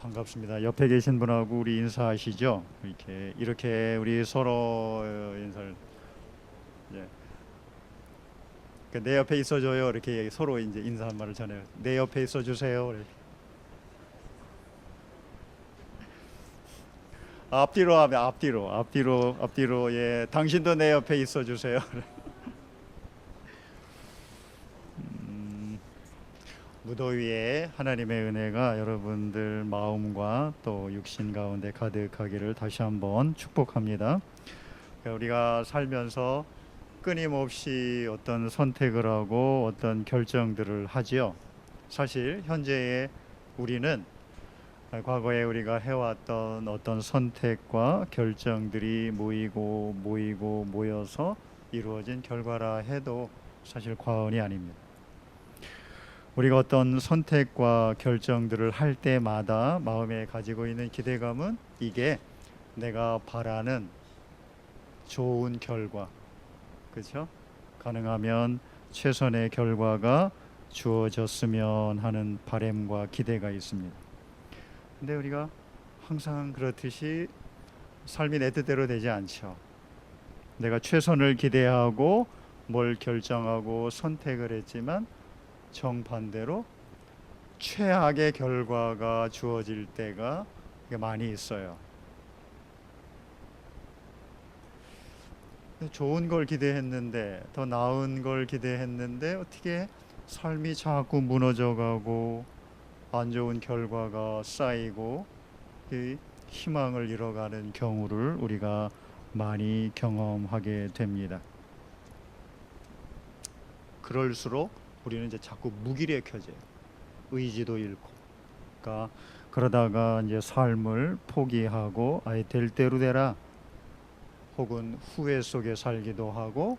반갑습니다. 옆에 계신 분하고 우리 인사하시죠. 이렇게 이렇게 우리 서로 어, 인사를 예. 그내 옆에 있어줘요. 이렇게 서로 이제 인사 한 말을 전해요. 내 옆에 있어주세요. 앞뒤로 하면 앞뒤로 앞뒤로 앞뒤로 예 당신도 내 옆에 있어주세요. 무더위에 하나님의 은혜가 여러분들 마음과 또 육신 가운데 가득하기를 다시 한번 축복합니다. 우리가 살면서 끊임없이 어떤 선택을 하고 어떤 결정들을 하지요. 사실 현재의 우리는 과거에 우리가 해왔던 어떤 선택과 결정들이 모이고 모이고 모여서 이루어진 결과라 해도 사실 과언이 아닙니다. 우리가 어떤 선택과 결정들을 할 때마다 마음에 가지고 있는 기대감은 이게 내가 바라는 좋은 결과, 그렇죠? 가능하면 최선의 결과가 주어졌으면 하는 바램과 기대가 있습니다. 근데 우리가 항상 그렇듯이 삶이 내 뜻대로 되지 않죠. 내가 최선을 기대하고 뭘 결정하고 선택을 했지만 정반대로 최악의 결과가 주어질 때가 많이 있어요. 좋은 걸 기대했는데 더 나은 걸 기대했는데 어떻게 삶이 자꾸 무너져가고 안 좋은 결과가 쌓이고 이 희망을 잃어가는 경우를 우리가 많이 경험하게 됩니다. 그럴수록 우리는 이제 자꾸 무기력해져요. 의지도 잃고. 그러니까 그러다가 이제 삶을 포기하고 아예 될 대로 되라. 혹은 후회 속에 살기도 하고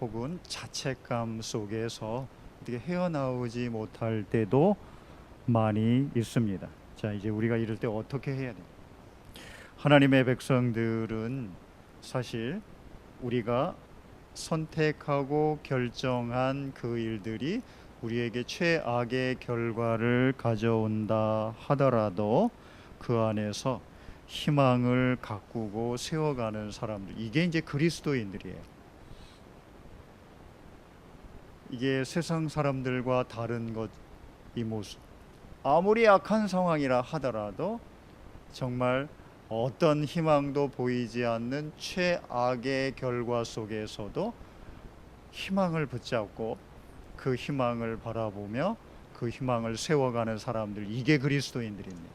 혹은 자책감 속에서 어떻게 헤어나오지 못할 때도 많이 있습니다. 자, 이제 우리가 이럴 때 어떻게 해야 돼? 하나님의 백성들은 사실 우리가 선택하고 결정한 그 일들이 우리에게 최악의 결과를 가져온다 하더라도 그 안에서 희망을 가꾸고 세워가는 사람들 이게 이제 그리스도인들이에요. 이게 세상 사람들과 다른 것 이 모습. 아무리 악한 상황이라 하더라도 정말 어떤 희망도 보이지 않는 최악의 결과 속에서도 희망을 붙잡고 그 희망을 바라보며 그 희망을 세워가는 사람들 이게 그리스도인들입니다.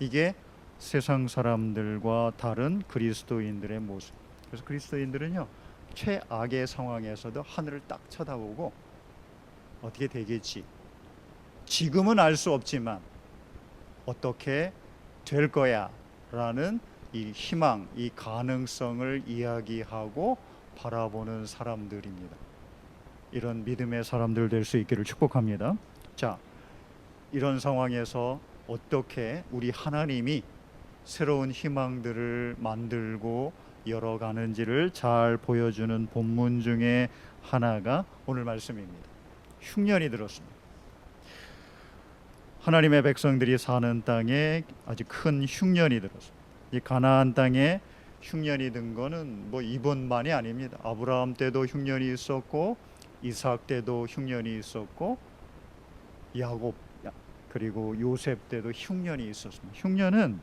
이게 세상 사람들과 다른 그리스도인들의 모습. 그래서 그리스도인들은요 최악의 상황에서도 하늘을 딱 쳐다보고 어떻게 되겠지. 지금은 알 수 없지만 어떻게 될 거야 라는 이 희망, 이 가능성을 이야기하고 바라보는 사람들입니다. 이런 믿음의 사람들 될 수 있기를 축복합니다. 자, 이런 상황에서 어떻게 우리 하나님이 새로운 희망들을 만들고 열어가는지를 잘 보여주는 본문 중에 하나가 오늘 말씀입니다. 흉년이 들었습니다. 하나님의 백성들이 사는 땅에 아주 큰 흉년이 들었습니다. 이 가나안 땅에 흉년이 든 거는 뭐 이번만이 아닙니다. 아브라함 때도 흉년이 있었고 이삭 때도 흉년이 있었고 야곱 그리고 요셉 때도 흉년이 있었습니다. 흉년은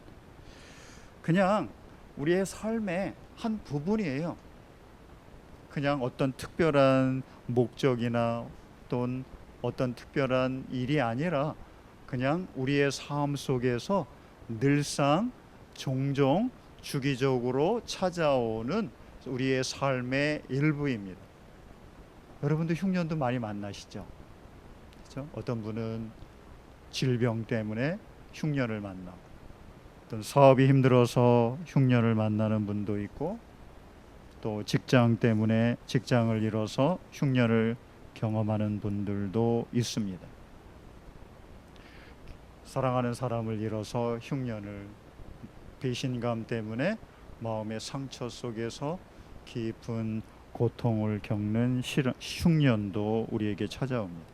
그냥 우리의 삶의 한 부분이에요. 그냥 어떤 특별한 목적이나 또는 어떤 특별한 일이 아니라 그냥 우리의 삶 속에서 늘상 종종 주기적으로 찾아오는 우리의 삶의 일부입니다. 여러분도 흉년도 많이 만나시죠? 그렇죠? 어떤 분은 질병 때문에 흉년을 만나고 어떤 사업이 힘들어서 흉년을 만나는 분도 있고 또 직장 때문에 직장을 잃어서 흉년을 경험하는 분들도 있습니다. 사랑하는 사람을 잃어서 흉년을 배신감 때문에 마음의 상처 속에서 깊은 고통을 겪는 실- 흉년도 우리에게 찾아옵니다.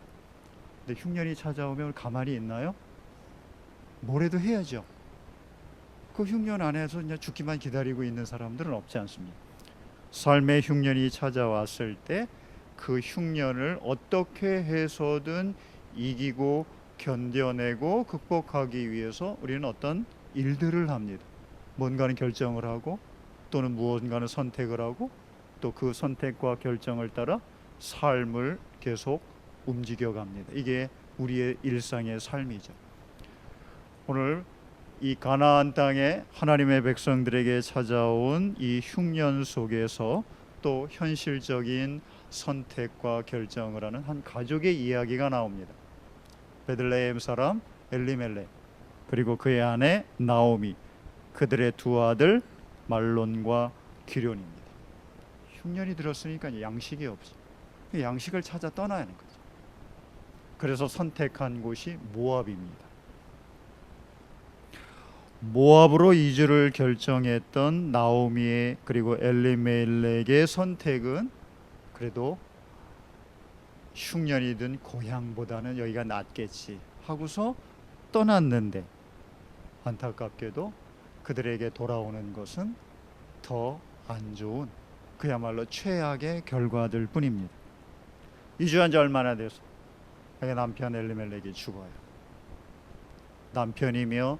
근데 흉년이 찾아오면 가만히 있나요? 뭐라도 해야죠. 그 흉년 안에서 그냥 죽기만 기다리고 있는 사람들은 없지 않습니까? 삶의 흉년이 찾아왔을 때 그 흉년을 어떻게 해서든 이기고 견뎌내고 극복하기 위해서 우리는 어떤 일들을 합니다. 뭔가는 결정을 하고 또는 무언가는 선택을 하고 또 그 선택과 결정을 따라 삶을 계속 움직여 갑니다. 이게 우리의 일상의 삶이죠. 오늘 이 가나안 땅에 하나님의 백성들에게 찾아온 이 흉년 속에서 또 현실적인 선택과 결정을 하는 한 가족의 이야기가 나옵니다. 베들레헴 사람 엘리멜렉 그리고 그의 아내 나오미 그들의 두 아들 말론과 기련입니다. 흉년이 들었으니까 양식이 없죠. 그 양식을 찾아 떠나야 하는 거죠. 그래서 선택한 곳이 모압입니다. 모압으로 이주를 결정했던 나오미의 그리고 엘리멜렉의 선택은 그래도 흉년이든 고향보다는 여기가 낫겠지 하고서 떠났는데 안타깝게도 그들에게 돌아오는 것은 더 안 좋은 그야말로 최악의 결과들 뿐입니다. 이주한 지 얼마나 돼서 남편 엘리멜렉이 죽어요. 남편이며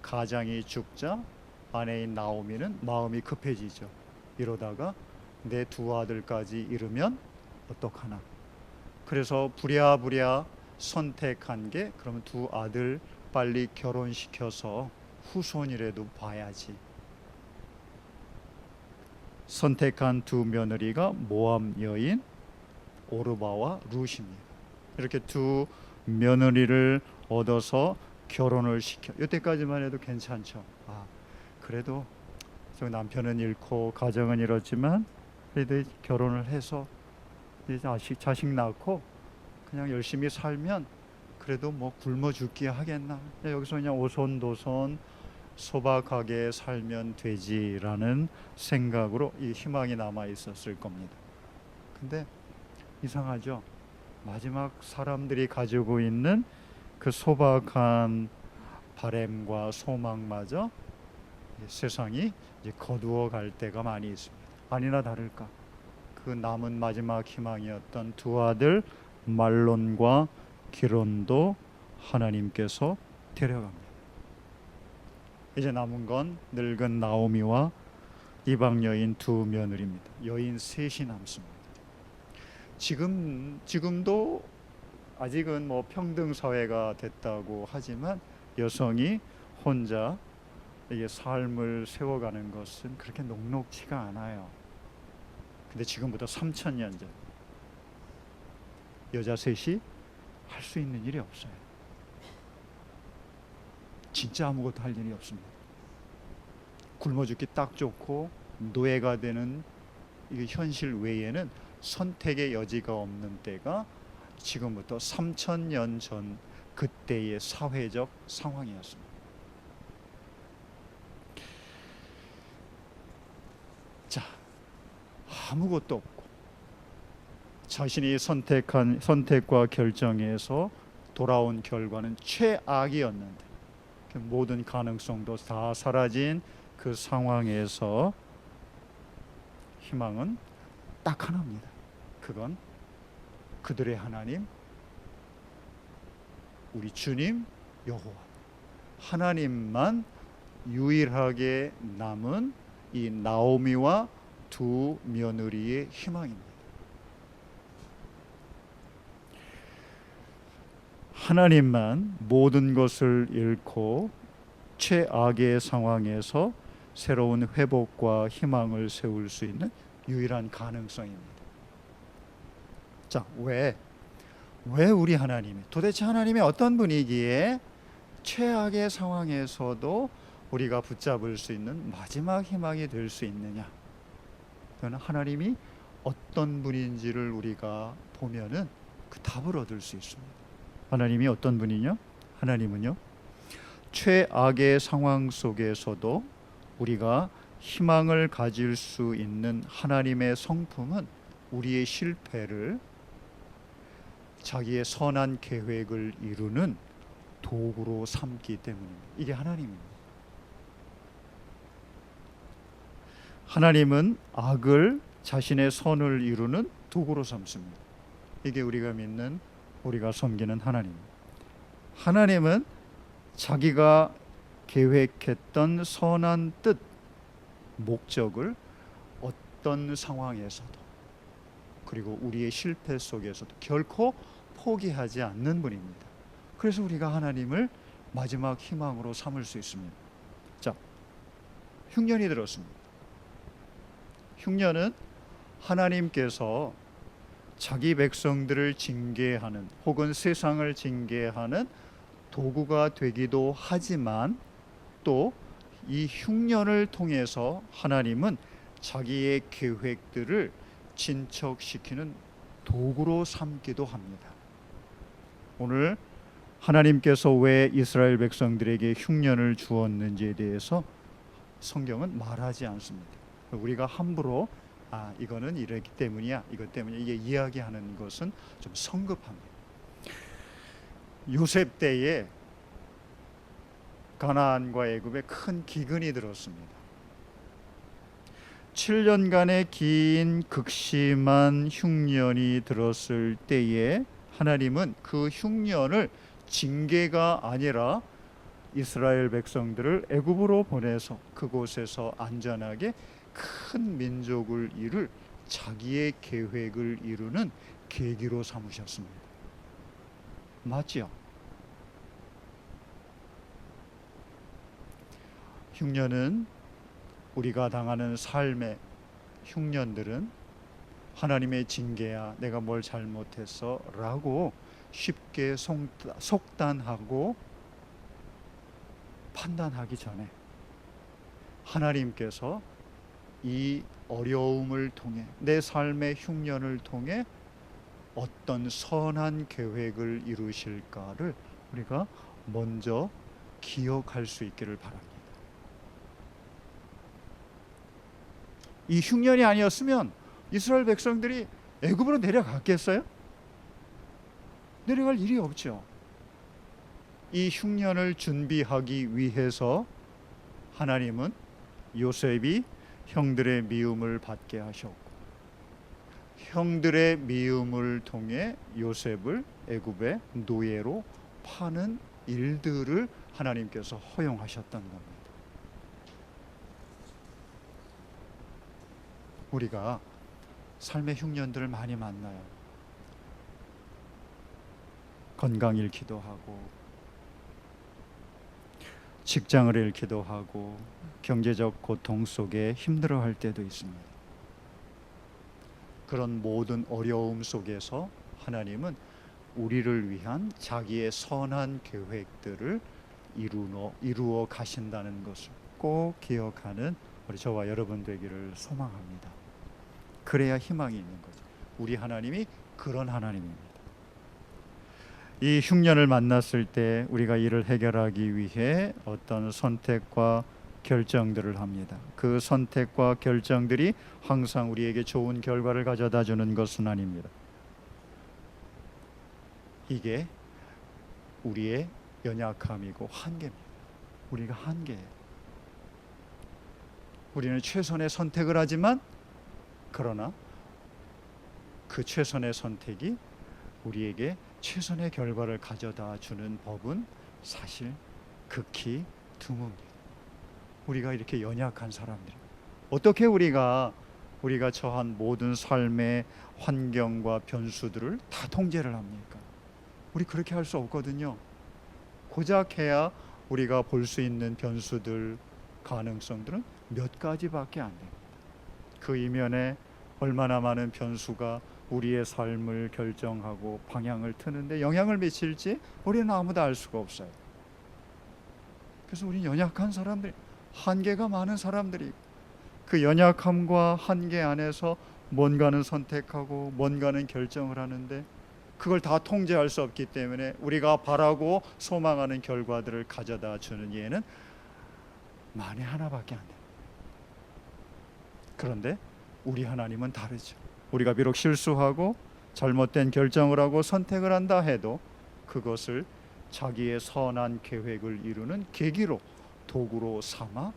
가장이 죽자 아내인 나오미는 마음이 급해지죠. 이러다가 내 두 아들까지 잃으면 어떡하나. 그래서 부랴부랴 선택한 게 그러면 두 아들 빨리 결혼시켜서 후손이라도 봐야지. 선택한 두 며느리가 모함 여인 오르바와 룻입니다. 이렇게 두 며느리를 얻어서 결혼을 시켜. 이때까지만 해도 괜찮죠. 아, 그래도 저 남편은 잃고 가정은 잃었지만 그래도 결혼을 해서 자식 자식 낳고 그냥 열심히 살면 그래도 뭐 굶어 죽기 하겠나. 여기서 그냥 오손도손 소박하게 살면 되지라는 생각으로 이 희망이 남아 있었을 겁니다. 근데 이상하죠. 마지막 사람들이 가지고 있는 그 소박한 바램과 소망마저 이 세상이 거두어 갈 때가 많이 있습니다. 아니나 다를까 그 남은 마지막 희망이었던 두 아들 말론과 기론도 하나님께서 데려갑니다. 이제 남은 건 늙은 나오미와 이방 여인 두 며느리입니다. 여인 셋이 남습니다. 지금 지금도 아직은 뭐 평등 사회가 됐다고 하지만 여성이 혼자 이게 삶을 세워가는 것은 그렇게 녹록지가 않아요. 근데 지금부터 3천 년 전 여자 셋이 할 수 있는 일이 없어요. 진짜 아무것도 할 일이 없습니다. 굶어 죽기 딱 좋고 노예가 되는 이 현실 외에는 선택의 여지가 없는 때가 지금부터 3천 년 전 그때의 사회적 상황이었습니다. 아무것도 없고 자신이 선택한 선택과 결정에서 돌아온 결과는 최악이었는데 그 모든 가능성도 다 사라진 그 상황에서 희망은 딱 하나입니다. 그건 그들의 하나님 우리 주님 여호와 하나님만 유일하게 남은 이 나오미와 두 며느리의 희망입니다. 하나님만 모든 것을 잃고 최악의 상황에서 새로운 회복과 희망을 세울 수 있는 유일한 가능성입니다. 자, 왜? 왜 우리 하나님이 도대체 하나님이 어떤 분이기에 최악의 상황에서도 우리가 붙잡을 수 있는 마지막 희망이 될 수 있느냐? 그는 하나님이 어떤 분인지를 우리가 보면은 그 답을 얻을 수 있습니다. 하나님이 어떤 분이냐? 하나님은요. 최악의 상황 속에서도 우리가 희망을 가질 수 있는 하나님의 성품은 우리의 실패를 자기의 선한 계획을 이루는 도구로 삼기 때문입니다. 이게 하나님입니다. 하나님은 악을 자신의 선을 이루는 도구로 삼습니다. 이게 우리가 믿는 우리가 섬기는 하나님. 하나님은 자기가 계획했던 선한 뜻, 목적을 어떤 상황에서도 그리고 우리의 실패 속에서도 결코 포기하지 않는 분입니다. 그래서 우리가 하나님을 마지막 희망으로 삼을 수 있습니다. 자, 흉년이 들었습니다. 흉년은 하나님께서 자기 백성들을 징계하는 혹은 세상을 징계하는 도구가 되기도 하지만 또 이 흉년을 통해서 하나님은 자기의 계획들을 진척시키는 도구로 삼기도 합니다. 오늘 하나님께서 왜 이스라엘 백성들에게 흉년을 주었는지에 대해서 성경은 말하지 않습니다. 우리가 함부로 아 이거는 이랬기 때문이야 이것 때문에 이게 이야기하는 것은 좀 성급합니다. 요셉 때에 가나안과 애굽에 큰 기근이 들었습니다. 7년간의 긴 극심한 흉년이 들었을 때에 하나님은 그 흉년을 징계가 아니라 이스라엘 백성들을 애굽으로 보내서 그곳에서 안전하게 큰 민족을 이룰 자기의 계획을 이루는 계기로 삼으셨습니다. 맞지요? 흉년은 우리가 당하는 삶의 흉년들은 하나님의 징계야 내가 뭘 잘못했어 라고 쉽게 속단하고 판단하기 전에 하나님께서 이 어려움을 통해 내 삶의 흉년을 통해 어떤 선한 계획을 이루실까를 우리가 먼저 기억할 수 있기를 바랍니다. 이 흉년이 아니었으면 이스라엘 백성들이 애굽으로 내려갔겠어요? 내려갈 일이 없죠. 이 흉년을 준비하기 위해서 하나님은 요셉이 형들의 미움을 받게 하셨고 형들의 미움을 통해 요셉을 애굽의 노예로 파는 일들을 하나님께서 허용하셨던 겁니다. 우리가 삶의 흉년들을 많이 만나요. 건강 잃기도 하고 직장을 잃기도 하고 경제적 고통 속에 힘들어할 때도 있습니다. 그런 모든 어려움 속에서 하나님은 우리를 위한 자기의 선한 계획들을 이루어, 이루어 가신다는 것을 꼭 기억하는 우리 저와 여러분 되기를 소망합니다. 그래야 희망이 있는 거죠. 우리 하나님이 그런 하나님입니다. 이 흉년을 만났을 때 우리가 이를 해결하기 위해 어떤 선택과 결정들을 합니다. 그 선택과 결정들이 항상 우리에게 좋은 결과를 가져다 주는 것은 아닙니다. 이게 우리의 연약함이고 한계입니다. 우리가 한계예요. 우리는 최선의 선택을 하지만 그러나 그 최선의 선택이 우리에게 최선의 결과를 가져다 주는 법은 사실 극히 드뭅니다. 우리가 이렇게 연약한 사람들 어떻게 우리가 우리가 처한 모든 삶의 환경과 변수들을 다 통제를 합니까? 우리 그렇게 할 수 없거든요. 고작 해야 우리가 볼 수 있는 변수들 가능성들은 몇 가지밖에 안 됩니다. 그 이면에 얼마나 많은 변수가 우리의 삶을 결정하고 방향을 트는데 영향을 미칠지 우리는 아무도 알 수가 없어요. 그래서 우리 연약한 사람들이 한계가 많은 사람들이 그 연약함과 한계 안에서 뭔가는 선택하고 뭔가는 결정을 하는데 그걸 다 통제할 수 없기 때문에 우리가 바라고 소망하는 결과들을 가져다 주는 예는 만에 하나밖에 안 돼. 그런데 우리 하나님은 다르죠. 우리가 비록 실수하고 잘못된 결정을 하고 선택을 한다 해도 그것을 자기의 선한 계획을 이루는 계기로 도구로 삼아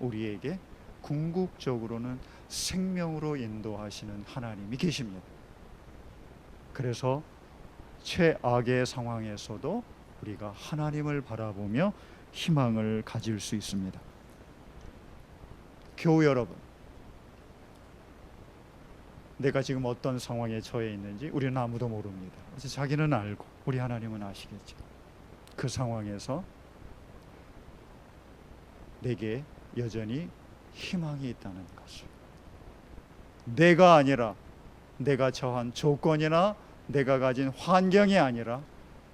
우리에게 궁극적으로는 생명으로 인도하시는 하나님이 계십니다. 그래서 최악의 상황에서도 우리가 하나님을 바라보며 희망을 가질 수 있습니다. 교우 여러분, 내가 지금 어떤 상황에 처해 있는지 우리는 아무도 모릅니다. 자기는 알고 우리 하나님은 아시겠죠. 그 상황에서 내게 여전히 희망이 있다는 것을 내가 아니라 내가 처한 조건이나 내가 가진 환경이 아니라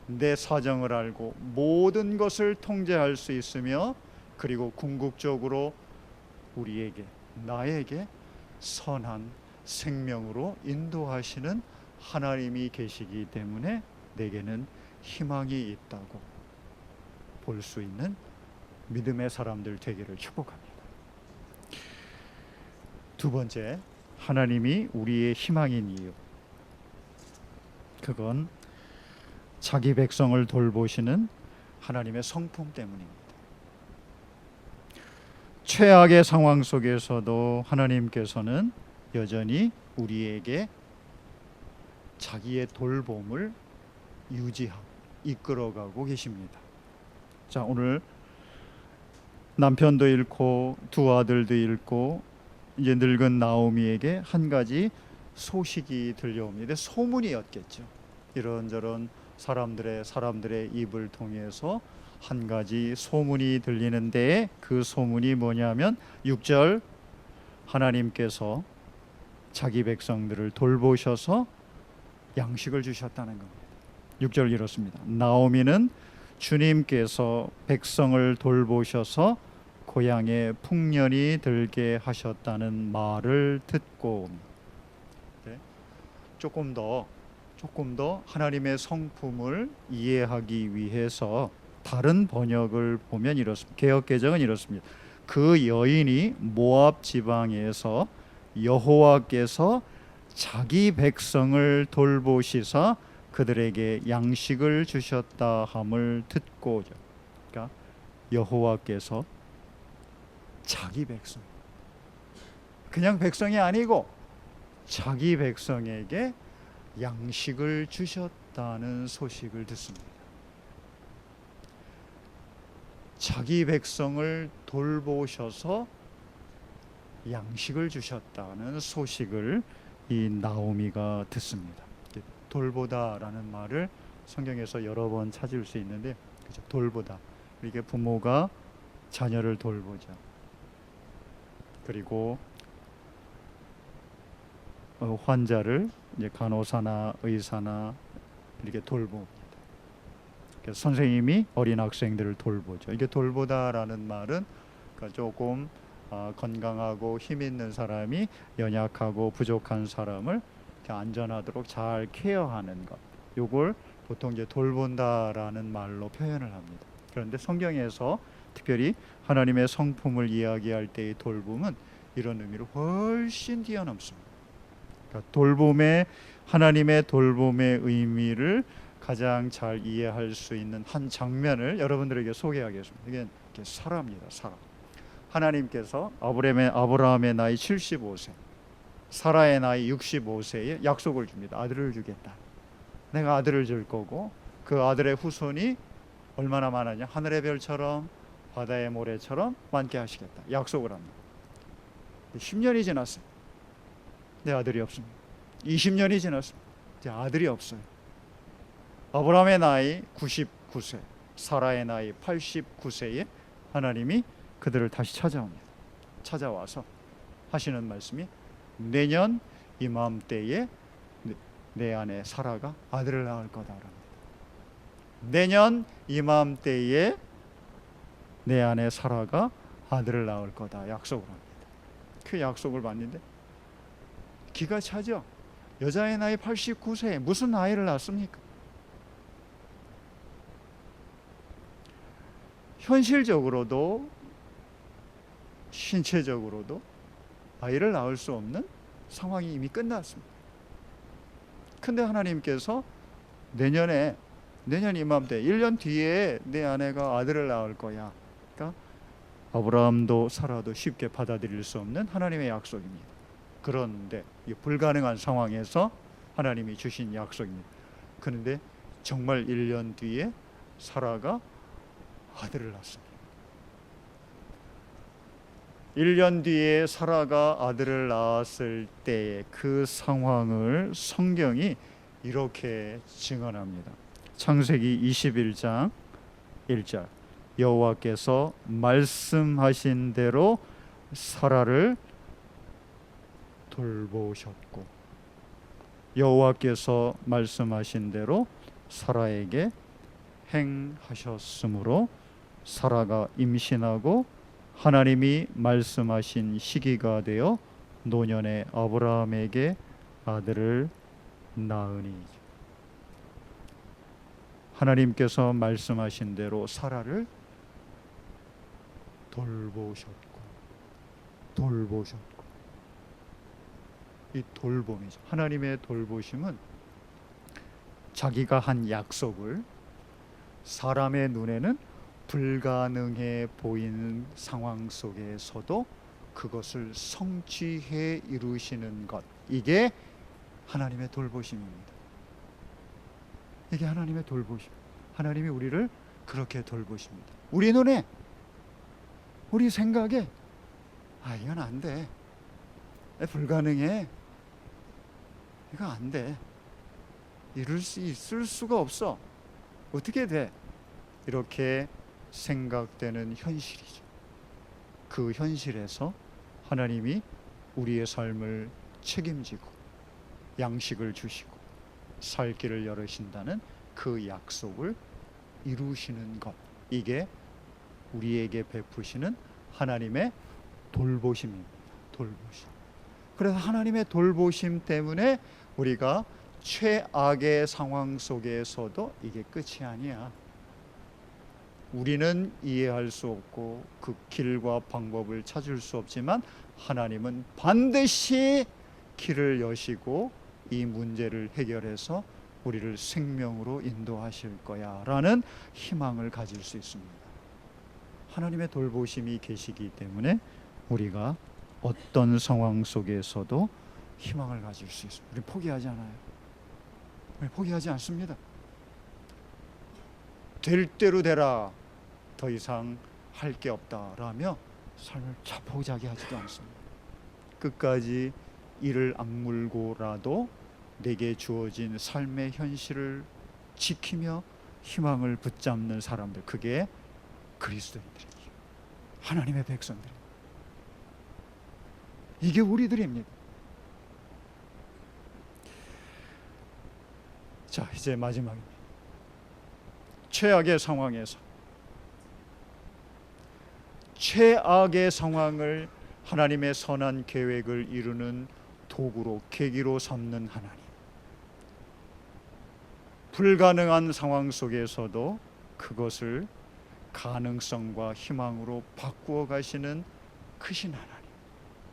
내 사정을 알고 모든 것을 통제할 수 있으며 그리고 궁극적으로 우리에게 나에게 선한 생명으로 인도하시는 하나님이 계시기 때문에 내게는 희망이 있다고 볼 수 있는 믿음의 사람들 되기를 축복합니다. 두 번째, 하나님이 우리의 희망인 이유. 그건 자기 백성을 돌보시는 하나님의 성품 때문입니다. 최악의 상황 속에서도 하나님께서는 여전히 우리에게 자기의 돌봄을 유지하고 이끌어가고 계십니다. 자, 오늘 남편도 잃고 두 아들도 잃고 이제 늙은 나오미에게 한 가지 소식이 들려옵니다. 소문이었겠죠. 이런저런 사람들의 사람들의 입을 통해서 한 가지 소문이 들리는데 그 소문이 뭐냐면 6절 하나님께서 자기 백성들을 돌보셔서 양식을 주셨다는 겁니다. 6절 이렇습니다. 나오미는 주님께서 백성을 돌보셔서 고향에 풍년이 들게 하셨다는 말을 듣고 네. 조금 더 조금 더 하나님의 성품을 이해하기 위해서 다른 번역을 보면 이렇습니다. 개혁 개정은 이렇습니다. 그 여인이 모압 지방에서 여호와께서 자기 백성을 돌보시사 그들에게 양식을 주셨다 함을 듣고 그러니까 여호와께서 자기 백성 그냥 백성이 아니고 자기 백성에게 양식을 주셨다는 소식을 듣습니다. 자기 백성을 돌보셔서 양식을 주셨다는 소식을 이 나오미가 듣습니다. 돌보다라는 말을 성경에서 여러 번 찾을 수 있는데 그죠? 돌보다 이게 부모가 자녀를 돌보자. 그리고 어, 환자를 이제 간호사나 의사나 이렇게 돌봅니다. 그래서 선생님이 어린 학생들을 돌보죠. 이게 돌보다라는 말은 그러니까 조금 어, 건강하고 힘 있는 사람이 연약하고 부족한 사람을 안전하도록 잘 케어하는 것. 요걸 보통 이제 돌본다라는 말로 표현을 합니다. 그런데 성경에서 특별히 하나님의 성품을 이야기할 때의 돌봄은 이런 의미로 훨씬 뛰어넘습니다. 그러니까 돌봄의 하나님의 돌봄의 의미를 가장 잘 이해할 수 있는 한 장면을 여러분들에게 소개하겠습니다. 이게 사람입니다. 사람. 하나님께서 아브라함의, 아브라함의 나이 75세, 사라의 나이 65세에 약속을 줍니다. 아들을 주겠다. 내가 아들을 줄 거고 그 아들의 후손이 얼마나 많으냐? 하늘의 별처럼 바다의 모래처럼 많게 하시겠다. 약속을 합니다. 10년이 지났어요. 내 아들이 없습니다. 20년이 지났습니다. 제 아들이 없어요. 아브라함의 나이 99세, 사라의 나이 89세에 하나님이 그들을 다시 찾아옵니다. 찾아와서 하시는 말씀이 내년 이맘때에 내 안에 사라가 아들을 낳을 거다랍니다. 내년 이맘때에 내 안에 사라가 아들을 낳을 거다 약속을 합니다. 그 약속을 받는데 기가 차죠. 여자의 나이 89세 무슨 아이를 낳습니까? 현실적으로도 신체적으로도 아이를 낳을 수 없는 상황이 이미 끝났습니다. 근데 하나님께서 내년에 내년 이맘때 1년 뒤에 내 아내가 아들을 낳을 거야. 그러니까 아브라함도 사라도 쉽게 받아들일 수 없는 하나님의 약속입니다. 그런데 이 불가능한 상황에서 하나님이 주신 약속입니다. 그런데 정말 1년 뒤에 사라가 아들을 낳습니다. 1년 뒤에 사라가 아들을 낳았을 때의 그 상황을 성경이 이렇게 증언합니다. 창세기 21장 1절 여호와께서 말씀하신 대로 사라를 돌보셨고 여호와께서 말씀하신 대로 사라에게 행하셨으므로 사라가 임신하고 하나님이 말씀하신 시기가 되어 노년의 아브라함에게 아들을 낳으니 하나님께서 말씀하신 대로 사라를 돌보셨고 돌보셨고 이 돌봄이죠. 하나님의 돌보심은 자기가 한 약속을 사람의 눈에는 불가능해 보이는 상황 속에서도 그것을 성취해 이루시는 것 이게 하나님의 돌보심입니다. 이게 하나님의 돌보심. 하나님이 우리를 그렇게 돌보십니다. 우리 눈에 우리 생각에 아 이건 안 돼. 불가능해. 이거 안 돼. 이룰 수 있을 수가 없어. 어떻게 돼? 이렇게 생각되는 현실이죠. 그 현실에서 하나님이 우리의 삶을 책임지고 양식을 주시고 살 길을 열으신다는 그 약속을 이루시는 것. 이게 우리에게 베푸시는 하나님의 돌보심입니다. 돌보심. 그래서 하나님의 돌보심 때문에 우리가 최악의 상황 속에서도 이게 끝이 아니야. 우리는 이해할 수 없고 그 길과 방법을 찾을 수 없지만 하나님은 반드시 길을 여시고 이 문제를 해결해서 우리를 생명으로 인도하실 거야 라는 희망을 가질 수 있습니다. 하나님의 돌보심이 계시기 때문에 우리가 어떤 상황 속에서도 희망을 가질 수 있습니다. 우리 포기하지 않아요. 우리 포기하지 않습니다. 될 대로 되라. 더 이상 할 게 없다라며 삶을 자포자기 하지도 않습니다. 끝까지 이를 악물고라도 내게 주어진 삶의 현실을 지키며 희망을 붙잡는 사람들 그게 그리스도인들이에요. 하나님의 백성들. 이게 우리들입니다. 자, 이제 마지막입니다. 최악의 상황에서 최악의 상황을 하나님의 선한 계획을 이루는 도구로 계기로 삼는 하나님. 불가능한 상황 속에서도 그것을 가능성과 희망으로 바꾸어 가시는 크신 하나님.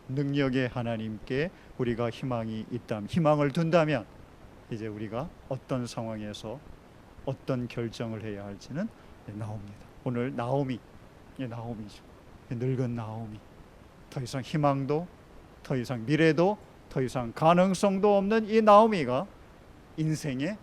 능력의 하나님께 우리가 희망이 있다면 희망을 둔다면 이제 우리가 어떤 상황에서 어떤 결정을 해야 할지는 나옵니다. 오늘 나오미, 예, 나오미죠. 늙은 나오미. 더 이상 희망도, 더 이상 미래도, 더 이상 가능성도 없는 이 나오미가 인생의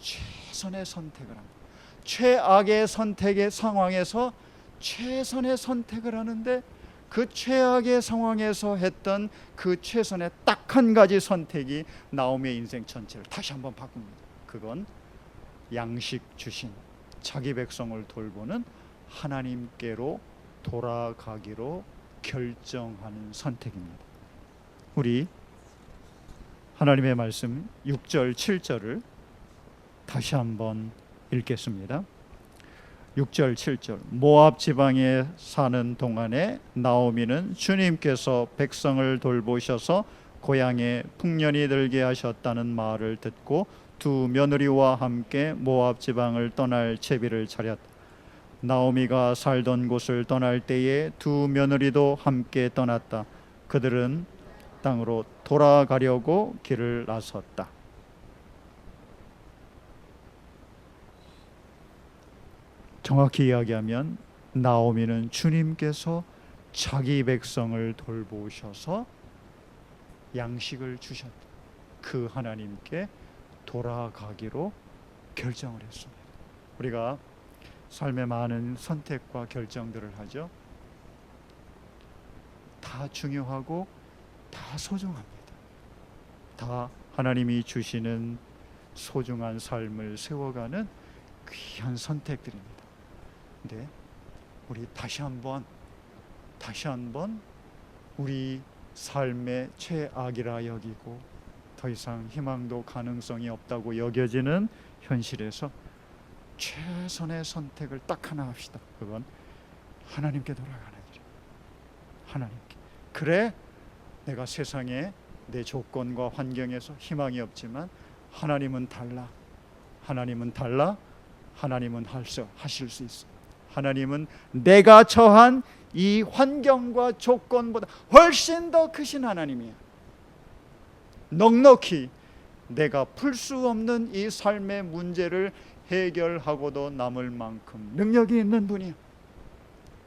최선의 선택을 합니다. 최악의 선택의 상황에서 최선의 선택을 하는데 그 최악의 상황에서 했던 그 최선의 딱 한 가지 선택이 나오미의 인생 전체를 다시 한번 바꿉니다. 그건 양식 주신 자기 백성을 돌보는 하나님께로 돌아가기로 결정하는 선택입니다. 우리 하나님의 말씀 6절 7절을 다시 한번 읽겠습니다. 6절 7절 모압 지방에 사는 동안에 나오미는 주님께서 백성을 돌보셔서 고향에 풍년이 들게 하셨다는 말을 듣고 두 며느리와 함께 모압 지방을 떠날 채비를 차렸다. 나오미가 살던 곳을 떠날 때에 두 며느리도 함께 떠났다. 그들은 땅으로 돌아가려고 길을 나섰다. 정확히 이야기하면 나오미는 주님께서 자기 백성을 돌보셔서 양식을 주셨다. 그 하나님께 돌아가기로 결정을 했습니다. 우리가 삶에 많은 선택과 결정들을 하죠. 다 중요하고 다 소중합니다. 다 하나님이 주시는 소중한 삶을 세워가는 귀한 선택들입니다. 근데 우리 다시 한번 다시 한번 우리 삶의 최악이라 여기고 더 이상 희망도 가능성이 없다고 여겨지는 현실에서 최선의 선택을 딱 하나 합시다. 그건 하나님께 돌아가는 길. 하나님께. 그래 내가 세상에 내 조건과 환경에서 희망이 없지만 하나님은 달라. 하나님은 달라. 하나님은 할수 하실 수 있어. 하나님은 내가 처한 이 환경과 조건보다 훨씬 더 크신 하나님이야. 넉넉히 내가 풀 수 없는 이 삶의 문제를 해결하고도 남을 만큼 능력이 있는 분이야.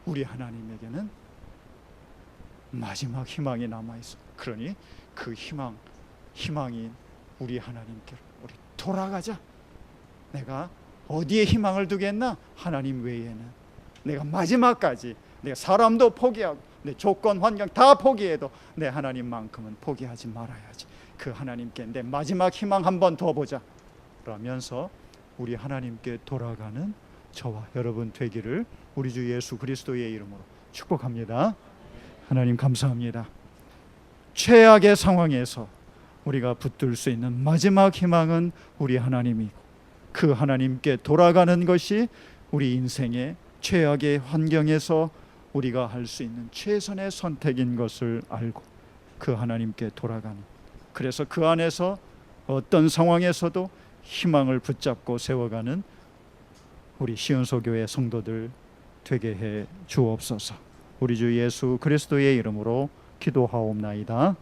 우리 하나님에게는 마지막 희망이 남아 있어. 그러니 그 희망, 희망이 우리 하나님께로 우리 돌아가자. 내가 어디에 희망을 두겠나? 하나님 외에는 내가 마지막까지 내가 사람도 포기하고 내 조건 환경 다 포기해도 내 하나님만큼은 포기하지 말아야지. 그 하나님께 내 마지막 희망 한 번 더 보자. 그러면서 우리 하나님께 돌아가는 저와 여러분 되기를 우리 주 예수 그리스도의 이름으로 축복합니다. 하나님 감사합니다. 최악의 상황에서 우리가 붙들 수 있는 마지막 희망은 우리 하나님이고 그 하나님께 돌아가는 것이 우리 인생의 최악의 환경에서 우리가 할 수 있는 최선의 선택인 것을 알고 그 하나님께 돌아가는 그래서 그 안에서 어떤 상황에서도 희망을 붙잡고 세워가는 우리 시온소 교회 성도들 되게 해 주옵소서. 우리 주 예수 그리스도의 이름으로 기도하옵나이다.